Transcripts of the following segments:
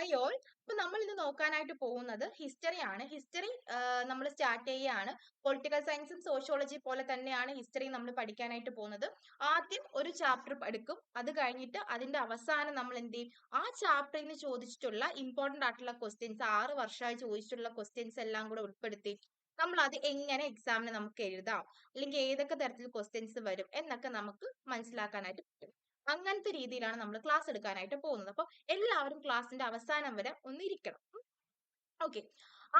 Hi all ഇപ്പൊ നമ്മൾ ഇന്ന് നോക്കാനായിട്ട് പോകുന്നത് ഹിസ്റ്ററി ആണ്. ഹിസ്റ്ററി നമ്മൾ സ്റ്റാർട്ട് ചെയ്യുകയാണ് പൊളിറ്റിക്കൽ സയൻസും സോഷ്യോളജി പോലെ തന്നെയാണ് ഹിസ്റ്ററി നമ്മൾ പഠിക്കാനായിട്ട് പോകുന്നത്. ആദ്യം ഒരു ചാപ്റ്റർ എടുക്കും. അത് കഴിഞ്ഞിട്ട് അതിന്റെ അവസാനം നമ്മൾ എന്ത് ചെയ്യും? ആ ചാപ്റ്ററിൽ നിന്ന് ചോദിച്ചിട്ടുള്ള ഇമ്പോർട്ടന്റ് ആയിട്ടുള്ള ക്വസ്റ്റ്യൻസ് ആറ് വർഷമായി ചോദിച്ചിട്ടുള്ള ക്വസ്റ്റ്യൻസ് എല്ലാം കൂടെ ഉൾപ്പെടുത്തി നമ്മൾ അത് എങ്ങനെ എക്സാമിന് നമുക്ക് എഴുതാം? അല്ലെങ്കിൽ ഏതൊക്കെ തരത്തിൽ ക്വസ്റ്റ്യൻസ് വരും? എന്നൊക്കെ നമുക്ക് മനസ്സിലാക്കാനായിട്ട് പറ്റും. അങ്ങനത്തെ രീതിയിലാണ് നമ്മൾ ക്ലാസ് എടുക്കാനായിട്ട് പോകുന്നത്. അപ്പോൾ എല്ലാവരും ക്ലാസ്സിന്റെ അവസാനം വരെ ഒന്ന് ഇരിക്കണം ഓക്കെ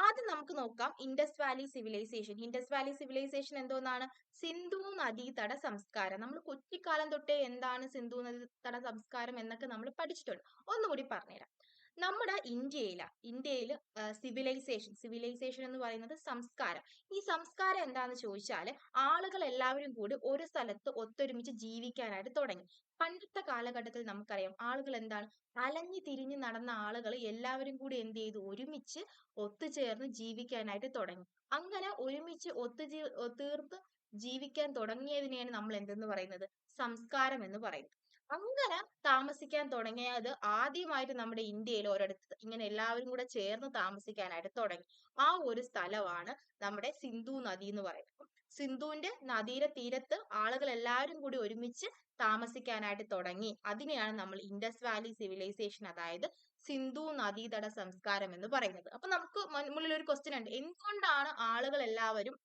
ആദ്യം നമുക്ക് നോക്കാം Indus Valley civilisation Indus Valley civilisation എന്തോന്നാണ്? സിന്ധു നദീതട സംസ്കാരം. നമ്മൾ കുട്ടിക്കാലം തൊട്ടേ എന്താണ് സിന്ധു നദീതട സംസ്കാരം എന്നൊക്കെ നമ്മൾ പഠിച്ചിട്ടുണ്ട്. ഒന്നുകൂടി പറഞ്ഞുതരാം. നമ്മുടെ ഇന്ത്യയില ഇന്ത്യയിൽ സിവിലൈസേഷൻ സിവിലൈസേഷൻ എന്ന് പറയുന്നത് സംസ്കാരം. ഈ സംസ്കാരം എന്താന്ന് ചോദിച്ചാൽ ആളുകൾ എല്ലാവരും കൂടി ഒരു സ്ഥലത്ത് ഒത്തൊരുമിച്ച് ജീവിക്കാനായിട്ട് തുടങ്ങി. പണ്ടത്തെ കാലഘട്ടത്തിൽ നമുക്കറിയാം ആളുകൾ എന്താണ് അലഞ്ഞു തിരിഞ്ഞു നടന്ന ആളുകൾ എല്ലാവരും കൂടി എന്ത് ചെയ്തു? ഒരുമിച്ച് ഒത്തുചേർന്ന് ജീവിക്കാനായിട്ട് തുടങ്ങി. അങ്ങനെ ഒരുമിച്ച് ഒത്തുചേ തീർത്ത് ജീവിക്കാൻ തുടങ്ങിയതിനെയാണ് നമ്മൾ എന്തെന്ന് പറയുന്നത്? സംസ്കാരം എന്ന് പറയുന്നത്. അങ്ങനെ താമസിക്കാൻ തുടങ്ങിയത് ആദ്യമായിട്ട് നമ്മുടെ ഇന്ത്യയിൽ ഒരിടത്ത് ഇങ്ങനെ എല്ലാവരും കൂടെ ചേർന്ന് താമസിക്കാനായിട്ട് തുടങ്ങി. ആ ഒരു സ്ഥലമാണ് നമ്മുടെ സിന്ധു നദി എന്ന് പറയുന്നത്. സിന്ധുവിന്റെ നദിയുടെ തീരത്ത് ആളുകൾ എല്ലാവരും കൂടി ഒരുമിച്ച് താമസിക്കാനായിട്ട് തുടങ്ങി. അതിനെയാണ് നമ്മൾ ഇൻഡസ് വാലി സിവിലൈസേഷൻ അതായത് സിന്ധു നദീതട സംസ്കാരം എന്ന് പറയുന്നത്. അപ്പൊ നമുക്ക് മുന്നിൽ ഒരു ക്വസ്റ്റ്യൻ ഉണ്ട്. എന്തുകൊണ്ടാണ് ആളുകൾ എല്ലാവരും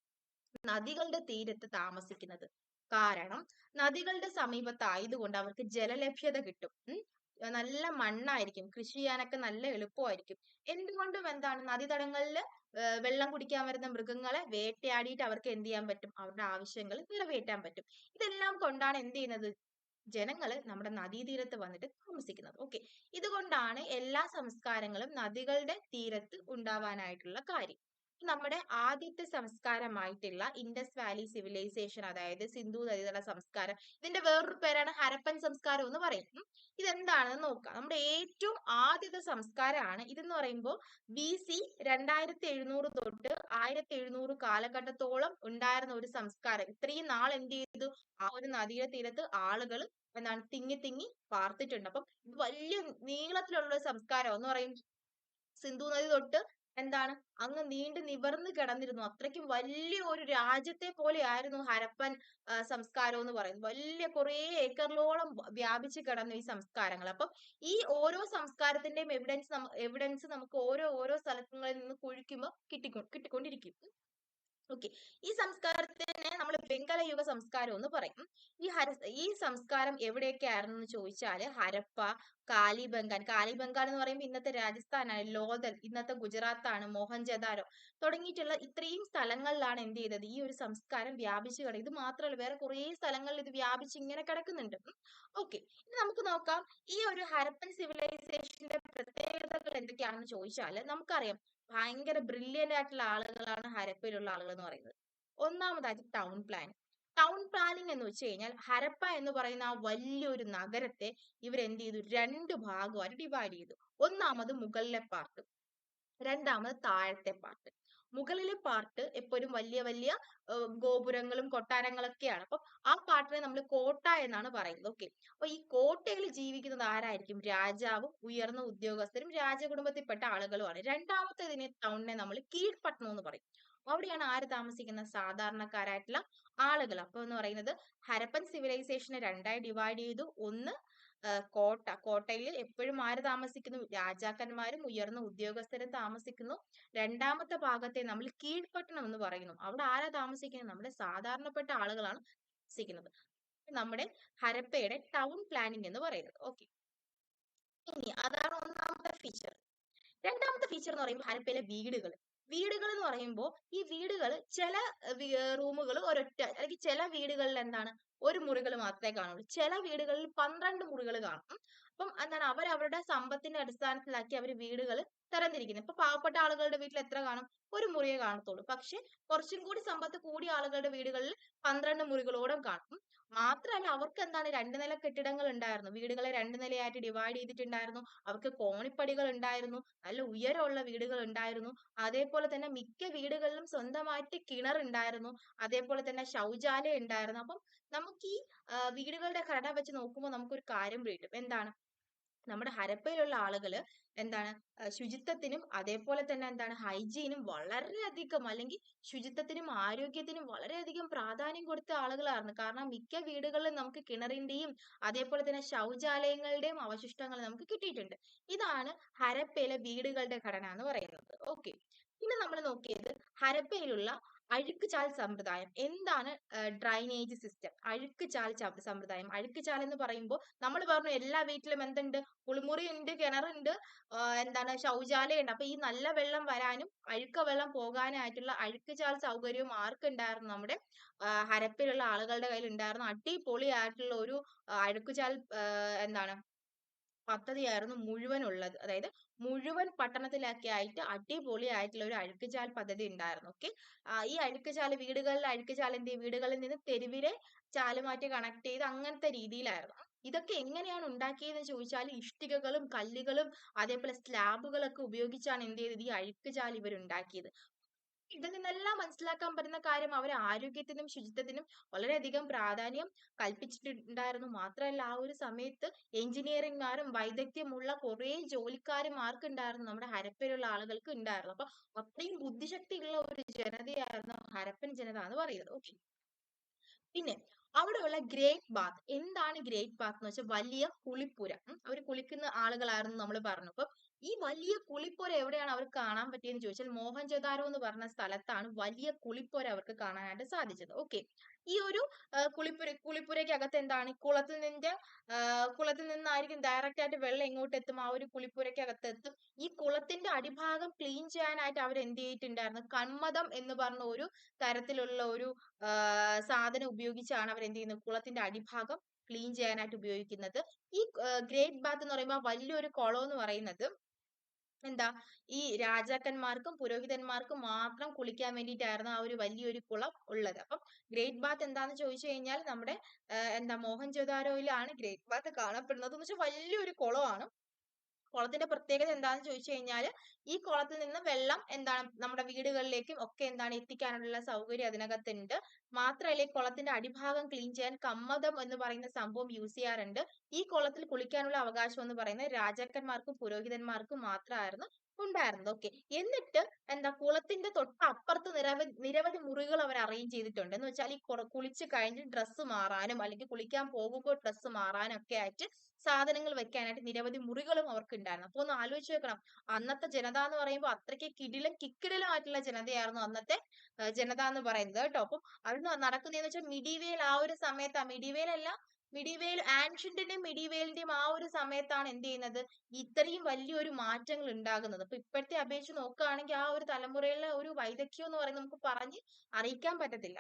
നദികളുടെ തീരത്ത് താമസിക്കുന്നത്? കാരണം നദികളുടെ സമീപത്തായതുകൊണ്ട് അവർക്ക് ജലലഭ്യത കിട്ടും. നല്ല മണ്ണായിരിക്കും. കൃഷി ചെയ്യാനൊക്കെ നല്ല എളുപ്പമായിരിക്കും. എന്തുകൊണ്ടും എന്താണ് നദീതടങ്ങളിൽ വെള്ളം കുടിക്കാൻ വരുന്ന മൃഗങ്ങളെ വേട്ടയാടിയിട്ട് അവർക്ക് എന്ത് ചെയ്യാൻ പറ്റും? അവരുടെ ആവശ്യങ്ങൾ നിറവേറ്റാൻ പറ്റും. ഇതെല്ലാം കൊണ്ടാണ് എന്ത് ചെയ്യുന്നത്? ജനങ്ങൾ നമ്മുടെ നദീതീരത്ത് വന്നിട്ട് താമസിക്കുന്നത്. ഓക്കെ. ഇതുകൊണ്ടാണ് എല്ലാ സംസ്കാരങ്ങളും നദികളുടെ തീരത്ത് ഉണ്ടാവാനായിട്ടുള്ള കാര്യം. നമ്മുടെ ആദ്യത്തെ സംസ്കാരമായിട്ടുള്ള ഇൻഡസ് വാലി സിവിലൈസേഷൻ അതായത് സിന്ധു നദീതട സംസ്കാരം ഇതിന്റെ വേറൊരു പേരാണ് ഹരപ്പൻ സംസ്കാരം എന്ന് പറയും. ഇതെന്താണെന്ന് നോക്കാം. നമ്മുടെ ഏറ്റവും ആദ്യത്തെ സംസ്കാരമാണ് ഇതെന്ന് പറയുമ്പോൾ ബി സി രണ്ടായിരത്തി എഴുന്നൂറ് തൊട്ട് ആയിരത്തി എഴുന്നൂറ് കാലഘട്ടത്തോളം ഉണ്ടായിരുന്ന ഒരു സംസ്കാരം. ഇത്രയും നാൾ എന്ത് ചെയ്തു? ആ ഒരു നദിയുടെ തീരത്ത് ആളുകൾ എന്താണ് തിങ്ങി തിങ്ങി പാർത്തിട്ടുണ്ട്. അപ്പം വലിയ നീളത്തിലുള്ള സംസ്കാരം എന്ന് പറയും. സിന്ധു നദി തൊട്ട് എന്താണ്? അങ്ങ് നീണ്ടു നിവർന്ന് കിടന്നിരുന്നു. അത്രയ്ക്കും വലിയ ഒരു രാജ്യത്തെ പോലെ ആയിരുന്നു ഹരപ്പൻ സംസ്കാരം എന്ന് പറയുന്നത്. വലിയ കുറേ ഏക്കറിലോളം വ്യാപിച്ച് കിടന്നു ഈ സംസ്കാരങ്ങൾ. അപ്പം ഈ ഓരോ സംസ്കാരത്തിന്റെയും എവിഡൻസ് എവിഡൻസ് നമുക്ക് ഓരോ ഓരോ സ്ഥലങ്ങളിൽ നിന്ന് കുഴിക്കുമ്പോൾ കിട്ടിക്കൊ കിട്ടിക്കൊണ്ടിരിക്കും. ഓക്കെ ഈ സംസ്കാരത്തിനെ നമ്മൾ വെങ്കല യുഗ സംസ്കാരം എന്ന് പറയും. ഈ ഹര ഈ സംസ്കാരം എവിടെയൊക്കെ ആയിരുന്നു എന്ന് ചോദിച്ചാൽ ഹരപ്പ കാലിബംഗാൻ. കാലിബംഗാൻ എന്ന് പറയുമ്പോൾ ഇന്നത്തെ രാജസ്ഥാനാണ് ലോതൽ ഇന്നത്തെ ഗുജറാത്താണ് മോഹൻജദാരോ തുടങ്ങിയിട്ടുള്ള ഇത്രയും സ്ഥലങ്ങളിലാണ് എന്ത് ചെയ്തത് ഈ ഒരു സംസ്കാരം വ്യാപിച്ചു കിടക്കും ഇത് മാത്രമല്ല വേറെ കുറേ സ്ഥലങ്ങളിൽ ഇത് വ്യാപിച്ച് ഇങ്ങനെ കിടക്കുന്നുണ്ട്. ഓക്കെ ഇനി നമുക്ക് നോക്കാം. ഈ ഒരു ഹരപ്പൻ സിവിലൈസേഷന്റെ പ്രത്യേകതകൾ എന്തൊക്കെയാണെന്ന് ചോദിച്ചാൽ നമുക്കറിയാം. ഭയങ്കര ബ്രില്യന്റ് ആയിട്ടുള്ള ആളുകളാണ് ഹരപ്പയിലുള്ള ആളുകൾ എന്ന് പറയുന്നത്. ഒന്നാമതായിട്ട് ടൗൺ പ്ലാൻ. ടൗൺ പ്ലാനിങ് എന്ന് വെച്ച് കഴിഞ്ഞാൽ ഹരപ്പ എന്ന് പറയുന്ന ആ വലിയൊരു നഗരത്തെ ഇവർ എന്ത് ചെയ്തു? രണ്ട് ഭാഗമായിട്ട് ഡിവൈഡ് ചെയ്തു. ഒന്നാമത് മുകളിലെ പാർട്ട് രണ്ടാമത് താഴത്തെ പാർട്ട് മുകളിലെ പാർട്ട് എപ്പോഴും വലിയ വലിയ ഗോപുരങ്ങളും കൊട്ടാരങ്ങളൊക്കെയാണ്. അപ്പം ആ പാർട്ടിനെ നമ്മൾ കോട്ട എന്നാണ് പറയുന്നത്. ഓക്കെ. അപ്പൊ ഈ കോട്ടയിൽ ജീവിക്കുന്നത് ആരായിരിക്കും? രാജാവും ഉയർന്ന ഉദ്യോഗസ്ഥരും രാജകുടുംബത്തിൽപ്പെട്ട ആളുകളുമാണ്. രണ്ടാമത്തെ ഇതിനെ ടൗണിനെ നമ്മൾ കീഴ്പട്ടണം എന്ന് പറയും. അവിടെയാണ് ആര് താമസിക്കുന്ന സാധാരണക്കാരായിട്ടുള്ള ആളുകൾ. അപ്പൊ എന്ന് പറയുന്നത് ഹരപ്പൻ സിവിലൈസേഷനെ രണ്ടായി ഡിവൈഡ് ചെയ്തു. ഒന്ന് കോട്ട. കോട്ടയിൽ എപ്പോഴും ആര് താമസിക്കുന്നു? രാജാക്കന്മാരും ഉയർന്ന ഉദ്യോഗസ്ഥരും താമസിക്കുന്നു. രണ്ടാമത്തെ ഭാഗത്തെ നമ്മൾ കീഴ്പട്ടണം എന്ന് പറയുന്നു. അവിടെ ആരാ താമസിക്കുന്നത്? നമ്മുടെ സാധാരണപ്പെട്ട ആളുകളാണ് താമസിക്കുന്നത്. നമ്മുടെ ഹരപ്പയുടെ ടൗൺ പ്ലാനിങ് എന്ന് പറയുന്നത്. ഓക്കെ ഇനി അതാണ് ഒന്നാമത്തെ ഫീച്ചർ രണ്ടാമത്തെ ഫീച്ചർ എന്ന് പറയുമ്പോൾ ഹരപ്പയിലെ വീടുകൾ. വീടുകൾ എന്ന് പറയുമ്പോൾ ഈ വീടുകൾ ചില റൂമുകൾ ഒരൊറ്റ അല്ലെങ്കിൽ ചില വീടുകളിൽ എന്താണ് ഒരു മുറികൾ മാത്രമേ കാണുള്ളൂ. ചില വീടുകളിൽ പന്ത്രണ്ട് മുറികൾ കാണും. അപ്പം എന്താണ് അവർ അവരുടെ സമ്പത്തിന്റെ അടിസ്ഥാനത്തിലാക്കി അവർ വീടുകൾ തരംതിരിക്കുന്നത് ഇപ്പൊ പാവപ്പെട്ട ആളുകളുടെ വീട്ടിൽ എത്ര കാണും? ഒരു മുറിയെ കാണത്തുള്ളൂ. പക്ഷെ കുറച്ചും കൂടി സമ്പത്ത് കൂടിയ ആളുകളുടെ വീടുകളിൽ പന്ത്രണ്ട് മുറികളോളം കാണും. മാത്രമല്ല അവർക്ക് എന്താണ്? രണ്ട് നില കെട്ടിടങ്ങൾ ഉണ്ടായിരുന്നു. വീടുകളെ രണ്ട് നിലയായിട്ട് ഡിവൈഡ് ചെയ്തിട്ടുണ്ടായിരുന്നു. അവർക്ക് കോണിപ്പടികൾ ഉണ്ടായിരുന്നു. നല്ല ഉയരമുള്ള വീടുകൾ ഉണ്ടായിരുന്നു. അതേപോലെ തന്നെ മിക്ക വീടുകളിലും സ്വന്തമായിട്ട് കിണർ ഉണ്ടായിരുന്നു. അതേപോലെ തന്നെ ശൗചാലയം ഉണ്ടായിരുന്നു. അപ്പം നമുക്ക് ഈ വീടുകളുടെ ഘടന വെച്ച് നോക്കുമ്പോൾ നമുക്കൊരു കാര്യം കിട്ടും എന്താണ്? നമ്മുടെ ഹരപ്പയിലുള്ള ആളുകൾ എന്താണ് ശുചിത്വത്തിനും അതേപോലെ തന്നെ എന്താണ് ഹൈജീനും വളരെയധികം അല്ലെങ്കിൽ ശുചിത്വത്തിനും ആരോഗ്യത്തിനും വളരെയധികം പ്രാധാന്യം കൊടുത്ത ആളുകളായിരുന്നു. കാരണം മിക്ക വീടുകളിലും നമുക്ക് കിണറിന്റെയും അതേപോലെ തന്നെ ശൗചാലയങ്ങളുടെയും അവശിഷ്ടങ്ങൾ നമുക്ക് കിട്ടിയിട്ടുണ്ട്. ഇതാണ് ഹരപ്പയിലെ വീടുകളുടെ ഘടന എന്ന് പറയുന്നത്. ഓക്കെ. പിന്നെ നമ്മൾ നോക്കിയത് ഹരപ്പയിലുള്ള അഴുക്കുചാൽ സമ്പ്രദായം. എന്താണ് ഡ്രൈനേജ് സിസ്റ്റം? അഴുക്കുചാൽ സമ്പ്രദായം. അഴുക്കുചാൽ എന്ന് പറയുമ്പോൾ നമ്മൾ പറഞ്ഞു എല്ലാ വീട്ടിലും എന്തുണ്ട്? കുളിമുറി ഉണ്ട് കിണറുണ്ട് എന്താണ് ശൗചാലയം അപ്പൊ ഈ നല്ല വെള്ളം വരാനും അഴുക്ക വെള്ളം പോകാനായിട്ടുള്ള അഴുക്കുചാൽ സൗകര്യവും ആർക്കുണ്ടായിരുന്നു? നമ്മുടെ ഹരപ്പിലുള്ള ആളുകളുടെ കയ്യിൽ ഉണ്ടായിരുന്നു അടിപൊളിയായിട്ടുള്ള ഒരു അഴുക്കുചാൽ എന്താണ് പദ്ധതിയായിരുന്നു മുഴുവൻ ഉള്ളത് അതായത് മുഴുവൻ പട്ടണത്തിലൊക്കെ ആയിട്ട് അടിപൊളി ആയിട്ടുള്ള ഒരു അഴുക്കുചാൽ പദ്ധതി ഉണ്ടായിരുന്നു. ഓക്കെ ഈ അഴുക്കുചാൽ വീടുകളിലെ അഴുക്കുചാലിന്റെ വീടുകളിൽ നിന്ന് തെരുവിലെ ചാലുമാറ്റി കണക്ട് ചെയ്ത് അങ്ങനത്തെ രീതിയിലായിരുന്നു. ഇതൊക്കെ എങ്ങനെയാണ് ഉണ്ടാക്കിയതെന്ന് ചോദിച്ചാൽ ഇഷ്ടികകളും കല്ലുകളും അതേപോലെ സ്ലാബുകളൊക്കെ ഉപയോഗിച്ചാണ് എന്ത് ചെയ്തത്? ഈ അഴുക്കുചാൽ ഇവർ ഉണ്ടാക്കിയത്. ഇതിൽ നിന്നെല്ലാം മനസ്സിലാക്കാൻ പറ്റുന്ന കാര്യം അവർ ആരോഗ്യത്തിനും ശുചിത്വത്തിനും വളരെയധികം പ്രാധാന്യം കൽപ്പിച്ചിട്ടുണ്ടായിരുന്നു. മാത്രമല്ല ആ ഒരു സമയത്ത് എഞ്ചിനീയറിംഗുകാരും വൈദഗ്ധ്യമുള്ള കുറെ ജോലിക്കാരും ആർക്കുണ്ടായിരുന്നു നമ്മുടെ ഹരപ്പയിലുള്ള ആളുകൾക്ക് ഉണ്ടായിരുന്നു. അപ്പൊ അത്രയും ബുദ്ധിശക്തിയുള്ള ഒരു ജനതയായിരുന്നു ഹരപ്പൻ ജനത എന്ന് പറയുന്നത്. ഓക്കെ പിന്നെ അവിടെയുള്ള ഗ്രേറ്റ് ബാത്ത്. എന്താണ് ഗ്രേറ്റ് ബാത്ത് എന്ന് വെച്ചാൽ വലിയ കുളിപ്പുര. അവർ കുളിക്കുന്ന ആളുകളായിരുന്നു നമ്മൾ പറഞ്ഞു. അപ്പൊ ഈ വലിയ കുളിപ്പുര എവിടെയാണ് അവർക്ക് കാണാൻ പറ്റിയെന്ന് ചോദിച്ചാൽ മോഹൻജദാരോ എന്ന് പറഞ്ഞ സ്ഥലത്താണ് വലിയ കുളിപ്പുര അവർക്ക് കാണാനായിട്ട് സാധിച്ചത്. ഓക്കെ ഈ ഒരു കുളിപ്പുര കുളിപ്പുര കുളിപ്പുരയ്ക്കകത്ത് എന്താണ്? കുളത്തിൽ നിന്റെ കുളത്തിൽ നിന്നായിരിക്കും ഡയറക്റ്റ് ആയിട്ട് വെള്ളം എങ്ങോട്ട് എത്തും? ആ ഒരു കുളിപ്പുരയ്ക്കകത്ത് എത്തും. ഈ കുളത്തിന്റെ അടിഭാഗം ക്ലീൻ ചെയ്യാനായിട്ട് അവർ എന്ത് ചെയ്തിട്ടുണ്ടായിരുന്നു? കന്മദം എന്ന് പറഞ്ഞ ഒരു തരത്തിലുള്ള ഒരു സാധനം ഉപയോഗിച്ചാണ് അവർ എന്ത് ചെയ്യുന്നത്? കുളത്തിന്റെ അടിഭാഗം ക്ലീൻ ചെയ്യാനായിട്ട് ഉപയോഗിക്കുന്നത്. ഈ ഗ്രേറ്റ് ബാത്ത് എന്ന് പറയുമ്പോൾ വലിയൊരു കുളം എന്ന് പറയുന്നത് എന്താ ഈ രാജാക്കന്മാർക്കും പുരോഹിതന്മാർക്കും മാത്രം കുളിക്കാൻ വേണ്ടിയിട്ടായിരുന്നു ആ ഒരു വലിയൊരു കുളം ഉള്ളത്. അപ്പം ഗ്രേറ്റ് ബാത്ത് എന്താന്ന് ചോദിച്ചു കഴിഞ്ഞാൽ നമ്മുടെ എന്താ മോഹൻജൊദാരോയിലാണ് ഗ്രേറ്റ് ബാത്ത് കാണപ്പെടുന്നത് എന്ന് വെച്ചാൽ വലിയൊരു കുളമാണ്. കുളത്തിന്റെ പ്രത്യേകത എന്താന്ന് ചോദിച്ചു കഴിഞ്ഞാൽ ഈ കുളത്തിൽ നിന്ന് വെള്ളം എന്താണ് നമ്മുടെ വീടുകളിലേക്കും ഒക്കെ എന്താണ് എത്തിക്കാനുള്ള സൗകര്യം അതിനകത്തുണ്ട്. മാത്രമല്ല ഈ കുളത്തിന്റെ അടിഭാഗം ക്ലീൻ ചെയ്യാൻ കമ്മതം എന്ന് പറയുന്ന സംഭവം യൂസ് ചെയ്യാറുണ്ട്. ഈ കുളത്തിൽ കുളിക്കാനുള്ള അവകാശം എന്ന് പറയുന്നത് രാജാക്കന്മാർക്കും പുരോഹിതന്മാർക്കും മാത്രമായിരുന്നു. ഉണ്ടായിരുന്നത് ഓക്കെ. എന്നിട്ട് എന്താ കുളത്തിന്റെ തൊട്ടപ്പുറത്ത് നിരവധി നിരവധി മുറികൾ അവർ അറേഞ്ച് ചെയ്തിട്ടുണ്ട്. എന്ന് വെച്ചാൽ ഈ കുള- കുളിച്ച് കഴിഞ്ഞ് ഡ്രസ്സ് മാറാനും അല്ലെങ്കിൽ കുളിക്കാൻ പോകുമ്പോൾ ഡ്രസ്സ് മാറാനും ഒക്കെ ആയിട്ട് സാധനങ്ങൾ വെക്കാനായിട്ട് നിരവധി മുറികളും അവർക്ക് ഉണ്ടായിരുന്നു അപ്പൊ ഒന്ന് ആലോചിച്ച് വെക്കണം. അന്നത്തെ ജനത എന്ന് പറയുമ്പോൾ അത്രയ്ക്ക് കിടിലും കിക്കിടിലുമായിട്ടുള്ള ജനതയായിരുന്നു അന്നത്തെ ജനത എന്ന് പറയുന്നത് കേട്ടോ. അപ്പം അത് നടക്കുന്നതെന്ന് വെച്ചാൽ മിഡിവേൽ ആ ഒരു സമയത്ത് മിഡിവേൽ അല്ല മിഡിവേൽ ആൻഷ്യന്റിന്റെയും മിഡിവേലിന്റെയും ആ ഒരു സമയത്താണ് എന്ത് ചെയ്യുന്നത്? ഇത്രയും വലിയൊരു മാറ്റങ്ങൾ ഉണ്ടാകുന്നത്. അപ്പൊ ഇപ്പോഴത്തെ അപേക്ഷിച്ച് നോക്കുകയാണെങ്കിൽ ആ ഒരു തലമുറയിലെ ഒരു വൈദഗ്ധ്യം എന്ന് പറയുന്നത് നമുക്ക് പറഞ്ഞ് അറിയിക്കാൻ പറ്റത്തില്ല.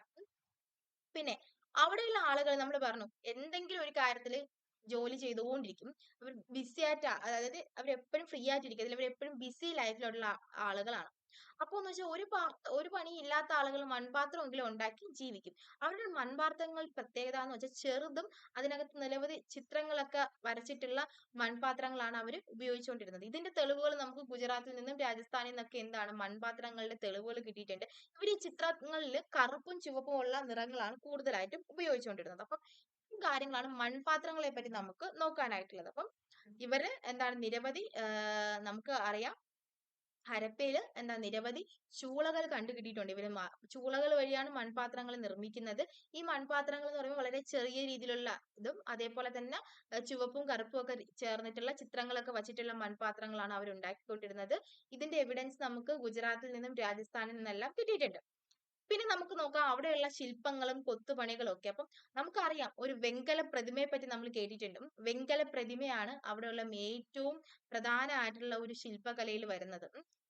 പിന്നെ അവിടെയുള്ള ആളുകൾ നമ്മൾ പറഞ്ഞു എന്തെങ്കിലും ഒരു കാര്യത്തിൽ ജോലി ചെയ്തുകൊണ്ടിരിക്കും. അവർ ബിസി ആയിട്ട് അതായത് അവർ എപ്പോഴും ഫ്രീ ആയിട്ടിരിക്കത്തില്ല. അവർ എപ്പോഴും ബിസി ലൈഫിലുള്ള ആളുകളാണ്. അപ്പൊ എന്ന് വെച്ചാൽ ഒരു ഒരു പണി ഇല്ലാത്ത ആളുകൾ മൺപാത്രമെങ്കിലും ഉണ്ടാക്കി ജീവിക്കും. അവരുടെ മൺപാത്രങ്ങൾ പ്രത്യേകത എന്ന് വെച്ചാൽ ചെറുതും അതിനകത്ത് നിരവധി ചിത്രങ്ങളൊക്കെ വരച്ചിട്ടുള്ള മൺപാത്രങ്ങളാണ് അവർ ഉപയോഗിച്ചുകൊണ്ടിരുന്നത് ഇതിന്റെ തെളിവുകൾ നമുക്ക് ഗുജറാത്തിൽ നിന്നും രാജസ്ഥാനിൽ നിന്നൊക്കെ എന്താണ് മൺപാത്രങ്ങളുടെ തെളിവുകൾ കിട്ടിയിട്ടുണ്ട്. ഇവർ ഈ ചിത്രങ്ങളിൽ കറുപ്പും ചുവപ്പും ഉള്ള നിറങ്ങളാണ് കൂടുതലായിട്ടും ഉപയോഗിച്ചുകൊണ്ടിരുന്നത് അപ്പം കാര്യങ്ങളാണ് മൺപാത്രങ്ങളെ പറ്റി നമുക്ക് നോക്കാനായിട്ടുള്ളത്. അപ്പം ഇവർ എന്താണ് നിരവധി നമുക്ക് അറിയാം ഹരപ്പയിൽ എന്താ നിരവധി ചൂളകൾ കണ്ടുകിട്ടിയിട്ടുണ്ട് ഇവർ ചൂളകൾ വഴിയാണ് മൺപാത്രങ്ങൾ നിർമ്മിക്കുന്നത്. ഈ മൺപാത്രങ്ങൾ എന്ന് പറയുമ്പോൾ വളരെ ചെറിയ രീതിയിലുള്ള ഇതും അതേപോലെ തന്നെ ചുവപ്പും കറുപ്പും ഒക്കെ ചേർന്നിട്ടുള്ള ചിത്രങ്ങളൊക്കെ വച്ചിട്ടുള്ള മൺപാത്രങ്ങളാണ് അവർ ഉണ്ടാക്കിക്കൊണ്ടിരുന്നത്. ഇതിന്റെ എവിഡൻസ് നമുക്ക് ഗുജറാത്തിൽ നിന്നും രാജസ്ഥാനിൽ നിന്നെല്ലാം കിട്ടിയിട്ടുണ്ട്. പിന്നെ നമുക്ക് നോക്കാം അവിടെയുള്ള ശില്പങ്ങളും കൊത്തുപണികളും ഒക്കെ അപ്പം നമുക്കറിയാം ഒരു വെങ്കല പ്രതിമയെ പറ്റി നമ്മൾ കേട്ടിട്ടുണ്ട്. വെങ്കല പ്രതിമയാണ് അവിടെയുള്ള ഏറ്റവും പ്രധാനമായിട്ടുള്ള ഒരു ശില്പകലയിൽ വരുന്നത്.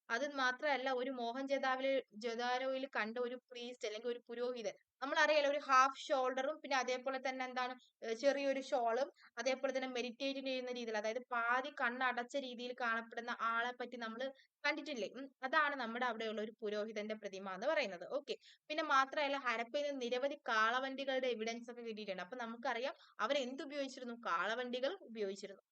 അത് മാത്രമല്ല ഒരു മോഹൻജദാവിൽ ജദാരോയിൽ കണ്ട ഒരു പ്രീസ്റ്റ് അല്ലെങ്കിൽ ഒരു പുരോഹിതൻ. നമ്മളറിയാലോ ഒരു ഹാഫ് ഷോൾഡറും പിന്നെ അതേപോലെ തന്നെ എന്താണ് ചെറിയൊരു ഷോളും അതേപോലെ തന്നെ മെഡിറ്റേറ്റ് ചെയ്യുന്ന രീതിയിൽ അതായത് പാതി കണ്ണടച്ച രീതിയിൽ കാണപ്പെടുന്ന ആളെ പറ്റി നമ്മൾ കണ്ടിട്ടില്ലേ. അതാണ് നമ്മുടെ അവിടെയുള്ള ഒരു പുരോഹിതന്റെ പ്രതിമ എന്ന് പറയുന്നത്. ഓക്കെ. പിന്നെ മാത്രമല്ല ഹരപ്പയിൽ നിരവധി കാളവണ്ടികളുടെ എവിഡൻസ് ഒക്കെ കിട്ടിയിട്ടുണ്ട്. അപ്പൊ നമുക്കറിയാം അവർ എന്ത് ഉപയോഗിച്ചിരുന്നു? കാളവണ്ടികൾ ഉപയോഗിച്ചിരുന്നു.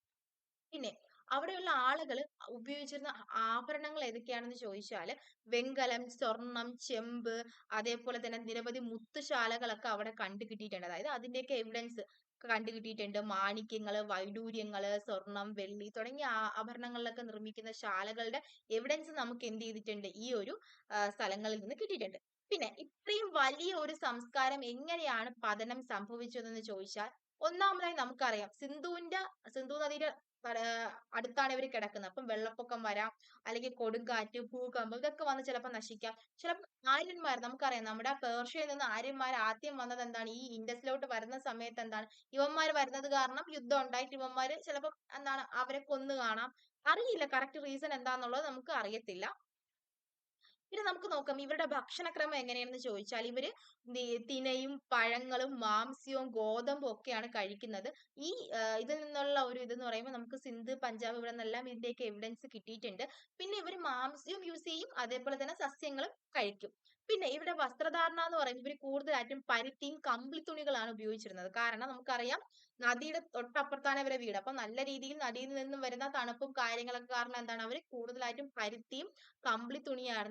പിന്നെ അവിടെയുള്ള ആളുകൾ ഉപയോഗിച്ചിരുന്ന ആഭരണങ്ങൾ ഏതൊക്കെയാണെന്ന് ചോദിച്ചാൽ വെങ്കലം സ്വർണം ചെമ്പ് അതേപോലെ തന്നെ നിരവധി മുത്തുശാലകളൊക്കെ അവിടെ കണ്ടു കിട്ടിയിട്ടുണ്ട്. അതായത് അതിന്റെയൊക്കെ എവിഡൻസ് കണ്ടുകിട്ടിയിട്ടുണ്ട്. മാണിക്യങ്ങൾ വൈഡൂര്യങ്ങൾ സ്വർണം വെള്ളി തുടങ്ങിയ ആഭരണങ്ങളിലൊക്കെ നിർമ്മിക്കുന്ന ശാലകളുടെ എവിഡൻസ് നമുക്ക് എന്ത് ചെയ്തിട്ടുണ്ട്? ഈ ഒരു സ്ഥലങ്ങളിൽ നിന്ന് കിട്ടിയിട്ടുണ്ട്. പിന്നെ ഇത്രയും വലിയ ഒരു സംസ്കാരം എങ്ങനെയാണ് പതനം സംഭവിച്ചതെന്ന് ചോദിച്ചാൽ ഒന്നാമതായി നമുക്കറിയാം സിന്ധുവിന്റെ സിന്ധു നദിയുടെ അടുത്താണ് ഇവർ കിടക്കുന്നത്. അപ്പം വെള്ളപ്പൊക്കം വരാം അല്ലെങ്കിൽ കൊടുങ്കാറ്റ് ഭൂകമ്പം ഇതൊക്കെ വന്ന് ചിലപ്പോൾ നശിക്കാം. ചിലപ്പോൾ ആര്യന്മാർ നമുക്കറിയാം നമ്മുടെ പേർഷ്യയിൽ നിന്ന് ആര്യന്മാർ ആദ്യം വന്നത് എന്താണ്? ഈ ഇൻഡസിലോട്ട് വരുന്ന സമയത്ത് എന്താണ്? ഇവന്മാർ വരുന്നത് കാരണം യുദ്ധം ഉണ്ടായിട്ട് ഇവന്മാര് ചിലപ്പോൾ എന്താണ്? അവരെ കൊന്നു കാണാം. അറിയില്ല കറക്റ്റ് റീസൺ എന്താന്നുള്ളത് നമുക്ക് അറിയത്തില്ല. പിന്നെ നമുക്ക് നോക്കാം ഇവരുടെ ഭക്ഷണക്രമം എങ്ങനെയാണെന്ന് ചോദിച്ചാൽ ഇവർ തിനയും പഴങ്ങളും മാംസ്യവും ഗോതമ്പും ഒക്കെയാണ് കഴിക്കുന്നത്. ഈ ഇതിൽ നിന്നുള്ള ഒരു ഇതെന്ന് പറയുമ്പോൾ നമുക്ക് സിന്ധു പഞ്ചാബ് ഇവിടെ നിന്നെല്ലാം ഇതിന്റെയൊക്കെ എവിഡൻസ് കിട്ടിയിട്ടുണ്ട്. പിന്നെ ഇവർ മാംസ്യവും യൂസ് ചെയ്യും അതേപോലെ തന്നെ സസ്യങ്ങളും കഴിക്കും. പിന്നെ ഇവിടെ വസ്ത്രധാരണ എന്ന് പറയുമ്പോൾ ഇവർ കൂടുതലായിട്ടും പരുത്തിയും കമ്പിളി തുണികളാണ് ഉപയോഗിച്ചിരുന്നത്. കാരണം നമുക്കറിയാം നദിയുടെ തൊട്ടപ്പുറത്താണ് ഇവരെ വീട്. അപ്പൊ നല്ല രീതിയിൽ നദിയിൽ നിന്നും വരുന്ന തണുപ്പും കാര്യങ്ങളൊക്കെ കാരണം എന്താണ്? അവർ കൂടുതലായിട്ടും പരുത്തിയും കമ്പിളി ഏർ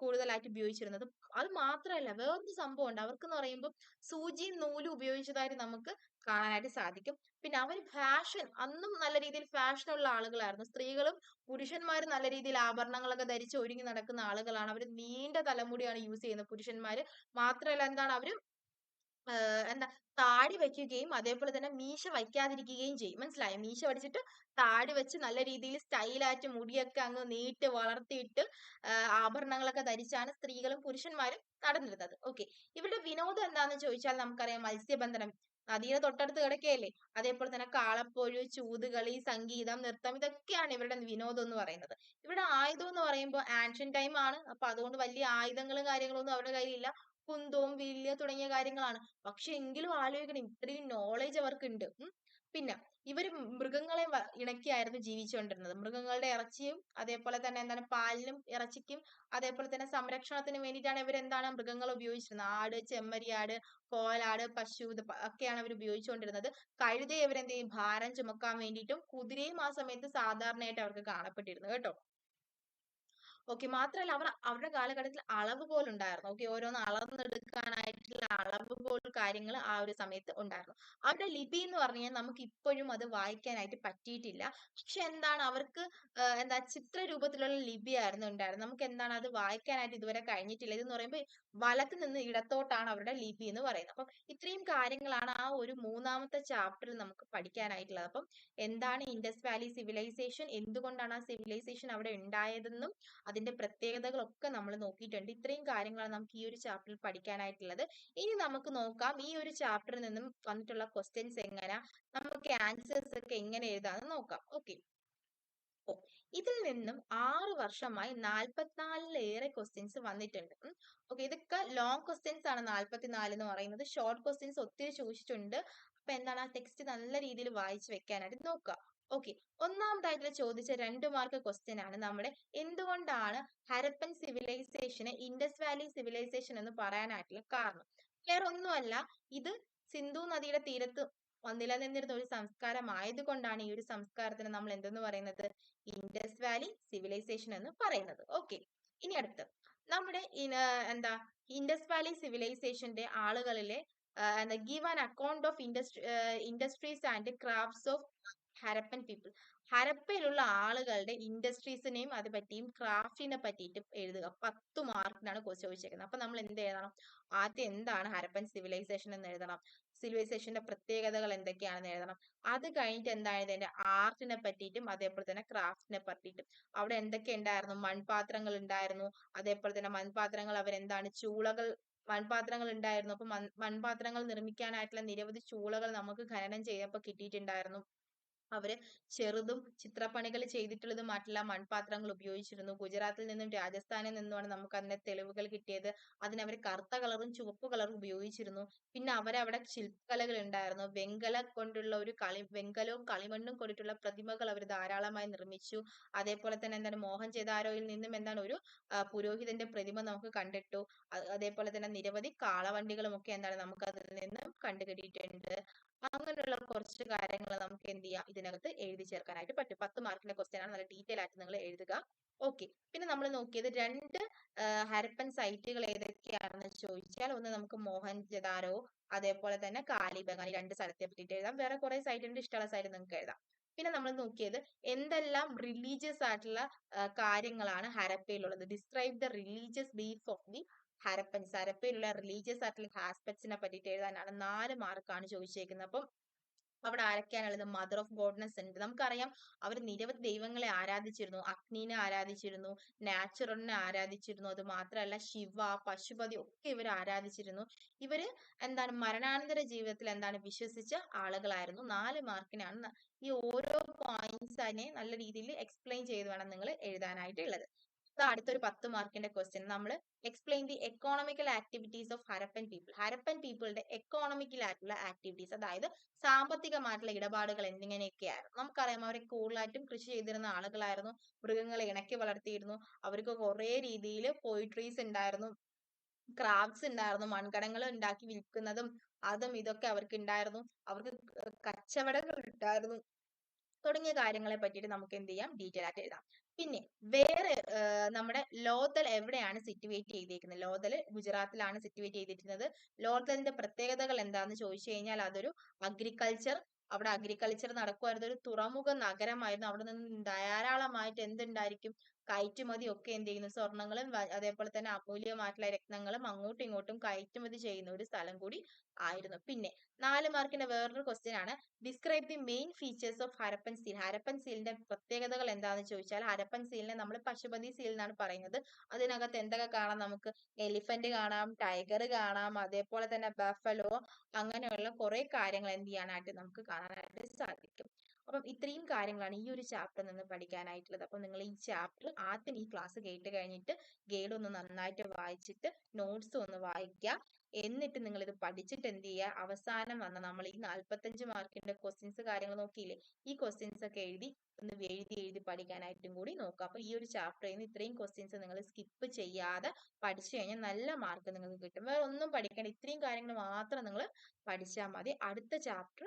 കൂടുതലായിട്ട് ഉപയോഗിച്ചിരുന്നത്. അത് മാത്രമല്ല വേറൊരു സംഭവം ഉണ്ട്. അവർക്ക് എന്ന് പറയുമ്പോൾ സൂചിയും നൂലും ഉപയോഗിച്ചതായിട്ട് നമുക്ക് കാണാനായിട്ട് സാധിക്കും. പിന്നെ അവർ ഫാഷൻ അന്നും നല്ല രീതിയിൽ ഫാഷൻ ഉള്ള ആളുകളായിരുന്നു. സ്ത്രീകളും പുരുഷന്മാരും നല്ല രീതിയിൽ ആഭരണങ്ങളൊക്കെ ധരിച്ച് ഒരുങ്ങി നടക്കുന്ന ആളുകളാണ്. അവർ നീണ്ട തലമുടിയാണ് യൂസ് ചെയ്യുന്നത് പുരുഷന്മാർ മാത്രമല്ല എന്താണ് ആഹ് എന്താ താടി വെക്കുകയും അതേപോലെ തന്നെ മീശ വയ്ക്കാതിരിക്കുകയും ചെയ്യും. മനസ്സിലായോ? മീശ വടിച്ചിട്ട് താടി വെച്ച് നല്ല രീതിയിൽ സ്റ്റൈലായിട്ട് മുടിയൊക്കെ അങ്ങ് നീട്ടി വളർത്തിയിട്ട് ആഭരണങ്ങളൊക്കെ ധരിച്ചാണ് സ്ത്രീകളും പുരുഷന്മാരും നടന്നിരുന്നത്. ഓക്കെ. ഇവരുടെ വിനോദം എന്താന്ന് ചോദിച്ചാൽ നമുക്കറിയാം മത്സ്യബന്ധനം. നദിയുടെ തൊട്ടടുത്ത് കിടക്കുകയല്ലേ അതേപോലെ തന്നെ കാളപ്പൊഴു ചൂതുകളി സംഗീതം നൃത്തം ഇതൊക്കെയാണ് ഇവരുടെ വിനോദം എന്ന് പറയുന്നത്. ഇവരുടെ ആയുധം എന്ന് പറയുമ്പോൾ ആൻഷ്യൻ ടൈം ആണ്. അപ്പൊ അതുകൊണ്ട് വലിയ ആയുധങ്ങളും കാര്യങ്ങളും ഒന്നും അവരുടെ കയ്യിലില്ല. കുന്തവും വില്ല് തുടങ്ങിയ കാര്യങ്ങളാണ്. പക്ഷെ എങ്കിലും ആലോചിക്കണം. ഇത്രയും നോളേജ് അവർക്കുണ്ട്. ഉം. പിന്നെ ഇവർ മൃഗങ്ങളെ ഇണക്കിയായിരുന്നു ജീവിച്ചുകൊണ്ടിരുന്നത്. മൃഗങ്ങളുടെ ഇറച്ചിയും അതേപോലെ തന്നെ എന്താണ് പാലിനും ഇറച്ചിക്കും അതേപോലെ തന്നെ സംരക്ഷണത്തിനും വേണ്ടിയിട്ടാണ് ഇവർ എന്താണ് മൃഗങ്ങളെ ഉപയോഗിച്ചിരുന്നത്. ആട് ചെമ്മരിയാട് കോലാട് പശു ഇത് ഒക്കെയാണ് അവർ ഉപയോഗിച്ചുകൊണ്ടിരുന്നത്. കഴുതയെ ഇവരെന്ത് ചെയ്യും? ഭാരം ചുമക്കാൻ വേണ്ടിയിട്ടും കുതിരയും ആ സമയത്ത് സാധാരണയായിട്ട് അവർക്ക് കാണപ്പെട്ടിരുന്നു കേട്ടോ? ഓക്കെ മാത്രമല്ല അവർ അവരുടെ കാലഘട്ടത്തിൽ അളവ് പോലും ഉണ്ടായിരുന്നു. ഓക്കെ ഓരോന്ന് അളന്നെടുക്കാനായിട്ടുള്ള പോലും കാര്യങ്ങൾ ആ ഒരു സമയത്ത് ഉണ്ടായിരുന്നു. അവരുടെ ലിപി എന്ന് പറഞ്ഞു കഴിഞ്ഞാൽ നമുക്ക് ഇപ്പോഴും അത് വായിക്കാനായിട്ട് പറ്റിയിട്ടില്ല. പക്ഷെ എന്താണ് അവർക്ക് എന്താ ചിത്ര രൂപത്തിലുള്ള ലിപി ആയിരുന്നു ഉണ്ടായിരുന്നത്. നമുക്ക് എന്താണ് അത് വായിക്കാനായിട്ട് ഇതുവരെ കഴിഞ്ഞിട്ടില്ല. ഇതെന്ന് പറയുമ്പോൾ വലത്ത് നിന്ന് ഇടത്തോട്ടാണ് അവരുടെ ലിപി എന്ന് പറയുന്നത്. അപ്പം ഇത്രയും കാര്യങ്ങളാണ് ആ ഒരു മൂന്നാമത്തെ ചാപ്റ്ററിൽ നമുക്ക് പഠിക്കാനായിട്ടുള്ളത്. അപ്പം എന്താണ് ഇൻഡസ് വാലി സിവിലൈസേഷൻ എന്തുകൊണ്ടാണ് ആ സിവിലൈസേഷൻ അവിടെ ഉണ്ടായതെന്നും അതിന്റെ പ്രത്യേകതകളൊക്കെ നമ്മൾ നോക്കിയിട്ടുണ്ട്. ഇത്രയും കാര്യങ്ങളാണ് നമുക്ക് ഈ ഒരു ചാപ്റ്ററിൽ പഠിക്കാനായിട്ടുള്ളത്. ഇനി നമുക്ക് നോക്കാം ഈ ഒരു ചാപ്റ്ററിൽ നിന്നും വന്നിട്ടുള്ള ക്വസ്റ്റ്യൻസ് എങ്ങനെ? നമുക്ക് ആൻസേഴ്സ് ഒക്കെ എങ്ങനെ എഴുതാന്ന് നോക്കാം. ഓക്കെ ഇതിൽ നിന്നും ആറ് വർഷമായി നാൽപ്പത്തിനാലിലേറെ ക്വസ്റ്റ്യൻസ് വന്നിട്ടുണ്ട്. ഓക്കെ ഇതൊക്കെ ലോങ് ക്വസ്റ്റ്യൻസ് ആണ് നാൽപ്പത്തിനാല് എന്ന് പറയുന്നത്. ഷോർട്ട് ക്വസ്റ്റ്യൻസ് ഒത്തിരി ചോദിച്ചിട്ടുണ്ട്. അപ്പൊ എന്താണ് ആ ടെക്സ്റ്റ് നല്ല രീതിയിൽ വായിച്ചു വെക്കാനായിട്ട് നോക്കുക. ഓക്കെ ഒന്നാമതായിട്ട് ചോദിച്ച രണ്ട് മാർക്ക് ക്വസ്റ്റ്യൻ ആണ് നമ്മുടെ എന്തുകൊണ്ടാണ് ഹരപ്പൻ സിവിലൈസേഷനെ ഇൻഡസ് വാലി സിവിലൈസേഷൻ എന്ന് പറയാനായിട്ടുള്ള കാരണം. വേറെ ഒന്നുമല്ല ഇത് സിന്ധു നദിയുടെ തീരത്ത് നിലനിന്നിരുന്ന ഒരു സംസ്കാരം ആയതുകൊണ്ടാണ് ഈ ഒരു സംസ്കാരത്തിന് നമ്മൾ എന്തെന്ന് പറയുന്നത്? ഇൻഡസ് വാലി സിവിലൈസേഷൻ എന്ന് പറയുന്നത്. ഓക്കെ ഇനി അടുത്ത്. നമ്മുടെ എന്താ ഇൻഡസ് വാലി സിവിലൈസേഷന്റെ ആളുകളിലെ എന്താ give an account of industry industries and crafts of Harappan people ഹരപ്പയിലുള്ള ആളുകളുടെ ഇൻഡസ്ട്രീസിനെയും അത് പറ്റിയും ക്രാഫ്റ്റിനെ പറ്റിയിട്ട് എഴുതുക. പത്ത് മാർക്കിനാണ് ചോദിച്ചേക്കുന്നത്. അപ്പൊ നമ്മൾ എന്ത് എഴുതണം? ആദ്യം എന്താണ് ഹരപ്പൻ സിവിലൈസേഷൻ എന്ന് എഴുതണം? സിവിലൈസേഷന്റെ പ്രത്യേകതകൾ എന്തൊക്കെയാണെന്ന് എഴുതണം. അത് കഴിഞ്ഞിട്ട് എന്താണ് ഇതിന്റെ ആർട്ടിനെ പറ്റിയിട്ടും അതേപോലെ തന്നെ ക്രാഫ്റ്റിനെ പറ്റിയിട്ടും. അവിടെ എന്തൊക്കെ ഉണ്ടായിരുന്നു? മൺപാത്രങ്ങൾ ഉണ്ടായിരുന്നു. അതേപോലെ തന്നെ മൺപാത്രങ്ങൾ അവരെന്താണ്? ചൂളകൾ മൺപാത്രങ്ങൾ ഉണ്ടായിരുന്നു. അപ്പൊ മൺ മൺപാത്രങ്ങൾ നിർമ്മിക്കാനായിട്ടുള്ള നിരവധി ചൂളകൾ നമുക്ക് ഖനനം ചെയ്തപ്പോൾ കിട്ടിയിട്ടുണ്ടായിരുന്നു. അവർ ചെറുതും ചിത്രപ്പണികൾ ചെയ്തിട്ടുള്ളതുമായിട്ടുള്ള മൺപാത്രങ്ങൾ ഉപയോഗിച്ചിരുന്നു. ഗുജറാത്തിൽ നിന്നും രാജസ്ഥാനിൽ നിന്നുമാണ് നമുക്ക് അതിന്റെ തെളിവുകൾ കിട്ടിയത്. അതിന് അവർ കറുത്ത കളറും ചുവപ്പ് കളറും ഉപയോഗിച്ചിരുന്നു. പിന്നെ അവരവിടെ ശില്പകലകൾ ഉണ്ടായിരുന്നു. വെങ്കല കൊണ്ടുള്ള ഒരു കളി വെങ്കലവും കളിമണ്ണും കൊണ്ടിട്ടുള്ള പ്രതിമകൾ അവർ ധാരാളമായി നിർമ്മിച്ചു. അതേപോലെ തന്നെ എന്താണ് മോഹൻജദാരോയിൽ നിന്നും എന്താണ് ഒരു പുരോഹിതന്റെ പ്രതിമ നമുക്ക് കണ്ടിട്ടു. അതേപോലെ തന്നെ നിരവധി കാളവണ്ടികളും ഒക്കെ എന്താണ് നമുക്ക് അതിൽ നിന്നും കണ്ടുകിട്ടിയിട്ടുണ്ട്. അങ്ങനെയുള്ള കുറച്ച് കാര്യങ്ങൾ നമുക്ക് എന്ത് ചെയ്യാം? ഇതിനകത്ത് എഴുതി ചേർക്കാനായിട്ട് പറ്റും. പത്ത് മാർക്കിന്റെ ക്വസ്റ്റ്യൻ ആണ്. നല്ല ഡീറ്റെയിൽ ആയിട്ട് നിങ്ങൾ എഴുതുക. ഓക്കെ പിന്നെ നമ്മൾ നോക്കിയത് രണ്ട് ഹരപ്പൻ സൈറ്റുകൾ ഏതൊക്കെയാണെന്ന് ചോദിച്ചാൽ ഒന്ന് നമുക്ക് മോഹൻജദാരോ അതേപോലെ തന്നെ കാലിബംഗാളി രണ്ട് സ്ഥലത്തെ പറ്റിയിട്ട് എഴുതാം. വേറെ കുറെ സൈറ്റ് ഉണ്ട്. ഇഷ്ടമുള്ള സൈറ്റ് നിങ്ങൾക്ക് എഴുതാം. പിന്നെ നമ്മൾ നോക്കിയത് എന്തെല്ലാം റിലീജിയസ് ആയിട്ടുള്ള കാര്യങ്ങളാണ് ഹരപ്പയിലുള്ളത്. ഡിസ്ക്രൈബ് ദ റിലീജിയസ് ബീഫ് ഓഫ് ദി ഹരപ്പൻസ് സരപ്പയിലുള്ള റിലീജിയസ് ആയിട്ടുള്ള ആസ്പെക്ട്സിനെ പറ്റിയിട്ട് എഴുതാനാണ് നാല് മാർക്കാണ് ചോദിച്ചേക്കുന്നത്. അപ്പം അവിടെ ആരൊക്കെയാണുള്ളത്? മദർ ഓഫ് ഗോഡ്നെസ് ഉണ്ട്. നമുക്കറിയാം അവർ നിരവധി ദൈവങ്ങളെ ആരാധിച്ചിരുന്നു. അഗ്നിനെ ആരാധിച്ചിരുന്നു നാച്ചുറലിനെ ആരാധിച്ചിരുന്നു. അത് മാത്രമല്ല ശിവ പശുപതി ഒക്കെ ഇവർ ആരാധിച്ചിരുന്നു. ഇവർ എന്താണ് മരണാനന്തര ജീവിതത്തിൽ എന്താണ് വിശ്വസിച്ച ആളുകളായിരുന്നു. നാല് മാർക്കിനാണ് ഈ ഓരോ പോയിന്റ്സിനെ നല്ല രീതിയിൽ എക്സ്പ്ലെയിൻ ചെയ്ത് വേണം നിങ്ങൾ എഴുതാനായിട്ട് ഉള്ളത് അടുത്തൊരു പത്ത് മാർക്കിന്റെ ക്വസ്റ്റ്യൻ നമ്മൾ explain the economical activities of Harappan people Harappan പീപ്പിളുടെ എക്കോണമിക്കലായിട്ടുള്ള ആക്ടിവിറ്റീസ് അതായത് സാമ്പത്തികമായിട്ടുള്ള ഇടപാടുകൾ എന്നിങ്ങനെയൊക്കെയായിരുന്നു. നമുക്കറിയാം അവരെ കൂടുതലായിട്ടും കൃഷി ചെയ്തിരുന്ന ആളുകളായിരുന്നു. മൃഗങ്ങളെ ഇണക്കി വളർത്തിയിരുന്നു. അവർക്ക് കുറേ രീതിയിൽ പോയിട്രീസ് ഉണ്ടായിരുന്നു. ക്രാഫ്റ്റ്സ് ഉണ്ടായിരുന്നു. മൺകടങ്ങൾ ഉണ്ടാക്കി വിൽക്കുന്നതും അതും ഇതൊക്കെ അവർക്ക് ഉണ്ടായിരുന്നു. അവർക്ക് കച്ചവടങ്ങൾ ഉണ്ടായിരുന്നു തുടങ്ങിയ കാര്യങ്ങളെ പറ്റിയിട്ട് നമുക്ക് എന്ത് ചെയ്യാം? ഡീറ്റെയിൽ ആയിട്ട് എഴുതാം. പിന്നെ വേറെ നമ്മുടെ ലോതൽ എവിടെയാണ് സിറ്റുവേറ്റ് ചെയ്തിരിക്കുന്നത് ലോതൽ ഗുജറാത്തിലാണ് സിറ്റുവേറ്റ് ചെയ്തിരിക്കുന്നത്. ലോതലിന്റെ പ്രത്യേകതകൾ എന്താണെന്ന് ചോദിച്ചു കഴിഞ്ഞാൽ അതൊരു അഗ്രികൾച്ചർ അവിടെ അഗ്രികൾച്ചർ നടക്കുമായിരുന്നു ഒരു തുറമുഖ നഗരമായിരുന്നു. അവിടെ നിന്ന് ധാരാളമായിട്ട് എന്തുണ്ടായിരിക്കും? കയറ്റുമതി ഒക്കെ എന്ത് ചെയ്യുന്നു? സ്വർണങ്ങളും അതേപോലെ തന്നെ അമൂല്യമായിട്ടുള്ള രത്നങ്ങളും അങ്ങോട്ടും ഇങ്ങോട്ടും കയറ്റുമതി ചെയ്യുന്ന ഒരു സ്ഥലം കൂടി ആയിരുന്നു. പിന്നെ നാല് മാർക്കിന്റെ വേറൊരു ക്വസ്റ്റ്യൻ ആണ്. Describe the main features of Harappan seal Harappan സീലിന്റെ പ്രത്യേകതകൾ എന്താണെന്ന് ചോദിച്ചാൽ ഹരപ്പൻ സീലിനെ നമ്മൾ പശുപതി സീൽ എന്നാണ് പറയുന്നത്. അതിനകത്ത് എന്തൊക്കെ കാണാം നമുക്ക്? എലിഫന്റ് കാണാം ടൈഗർ കാണാം അതേപോലെ തന്നെ ബഫലോ അങ്ങനെയുള്ള കുറെ കാര്യങ്ങൾ എന്ത് ചെയ്യാനായിട്ട് നമുക്ക് കാണാനായിട്ട് സാധിക്കും. അപ്പം ഇത്രയും കാര്യങ്ങളാണ് ഈ ഒരു ചാപ്റ്റർ നിന്ന് പഠിക്കാനായിട്ടുള്ളത്. അപ്പം നിങ്ങൾ ഈ ചാപ്റ്റർ ആദ്യം ഈ ക്ലാസ് കേട്ട് കഴിഞ്ഞിട്ട് ഗൈഡ് ഒന്ന് നന്നായിട്ട് വായിച്ചിട്ട് നോട്ട്സ് ഒന്ന് വായിക്കുക എന്നിട്ട് നിങ്ങൾ ഇത് പഠിച്ചിട്ട് എന്ത് ചെയ്യുക? അവസാനം വന്ന നമ്മൾ ഈ നാൽപ്പത്തഞ്ച് മാർക്കിന്റെ ക്വസ്റ്റ്യൻസ് കാര്യങ്ങൾ നോക്കിയില്ലേ? ഈ ക്വസ്റ്റ്യൻസ് ഒക്കെ എഴുതി ഒന്ന് എഴുതി എഴുതി പഠിക്കാനായിട്ടും കൂടി നോക്കുക. അപ്പൊ ഈ ഒരു ചാപ്റ്ററിൽ നിന്ന് ഇത്രയും ക്വസ്റ്റ്യൻസ് നിങ്ങൾ സ്കിപ്പ് ചെയ്യാതെ പഠിച്ചു കഴിഞ്ഞാൽ നല്ല മാർക്ക് നിങ്ങൾക്ക് കിട്ടും. വേറെ ഒന്നും പഠിക്കേണ്ട. ഇത്രയും കാര്യങ്ങൾ മാത്രം നിങ്ങൾ പഠിച്ചാൽ മതി. അടുത്ത ചാപ്റ്റർ